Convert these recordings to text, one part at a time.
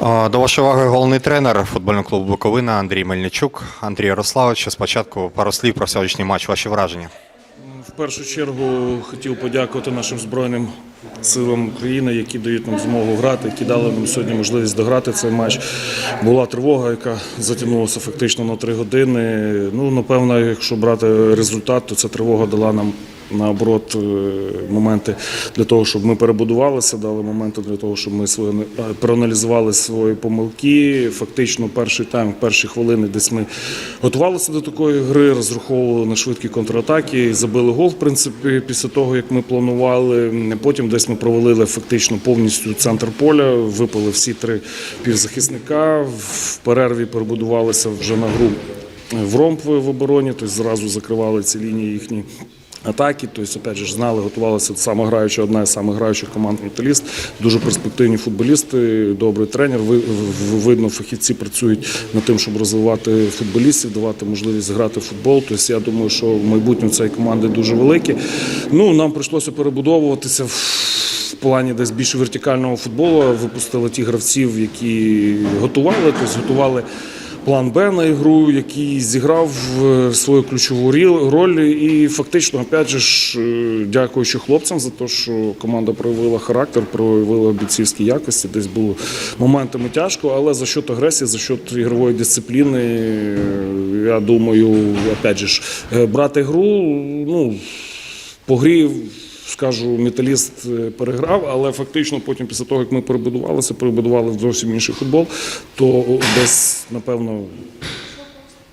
До вашої уваги головний тренер футбольного клубу Буковина Андрій Мельничук. Андрій Ярославович, спочатку пару слів про сьогоднішній матч. Ваші враження. В першу чергу хотів подякувати нашим збройним силам України, які дають нам змогу грати, які дали нам сьогодні можливість дограти цей матч. Була тривога, яка затягнулася фактично на три години. Ну, напевно, якщо брати результат, то ця тривога дала нам. Наоборот, е, моменти для того, щоб ми перебудувалися, дали моменти для того, щоб ми свої е, проаналізували свої помилки. Фактично, перший тайм, перші хвилини, десь ми готувалися до такої гри, розраховували на швидкі контратаки, забили гол, в принципі, після того, як ми планували. Потім десь ми провалили фактично повністю центр поля, випали всі три півзахисника. В перерві перебудувалися вже на гру в ромб в обороні, тобто зразу закривали ці лінії їхні. Атаки, тобто, опять же, знали, готувалися саме граюча, одна із самих граючих команд металіст. Дуже перспективні футболісти, добрий тренер. Видно, фахівці працюють над тим, щоб розвивати футболістів, давати можливість грати в футбол. Тобто, я думаю, що майбутнє цієї команди дуже велике. Ну, нам прийшлося перебудовуватися в в плані десь більш вертикального футболу. Випустили ті гравців, які готували, тобто готували план Б на ігру, який зіграв свою ключову роль. І фактично, опять же, ж, е, дякуючи хлопцям за те, що команда проявила характер, проявила бійцівські якості. Десь було моментами тяжко, але за счет агресії, за счет ігрової дисципліни, е, я думаю, опять же, ж, е, брати гру, ну, по грі. Скажу, металіст е, переграв, але фактично потім, після того, як ми перебудувалися, перебудували зовсім інший футбол, то десь, напевно,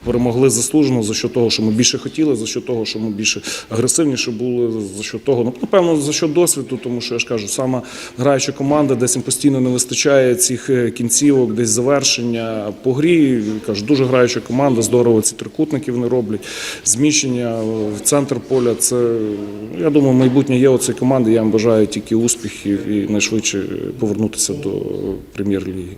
перемогли заслужено за що того, що ми більше хотіли, за що того, що ми більше агресивніше були, за що того, ну, напевно, за що досвіду, тому що я ж кажу, сама граюча команда, десь їм постійно не вистачає цих е, кінцівок, десь завершення по грі. Кажу, дуже граюча команда, здорово ці трикутники вони роблять. Зміщення в центр поля. Це я думаю, майбутнє є у цієї команди. Я їм бажаю тільки успіхів і найшвидше повернутися до прем'єр-ліги.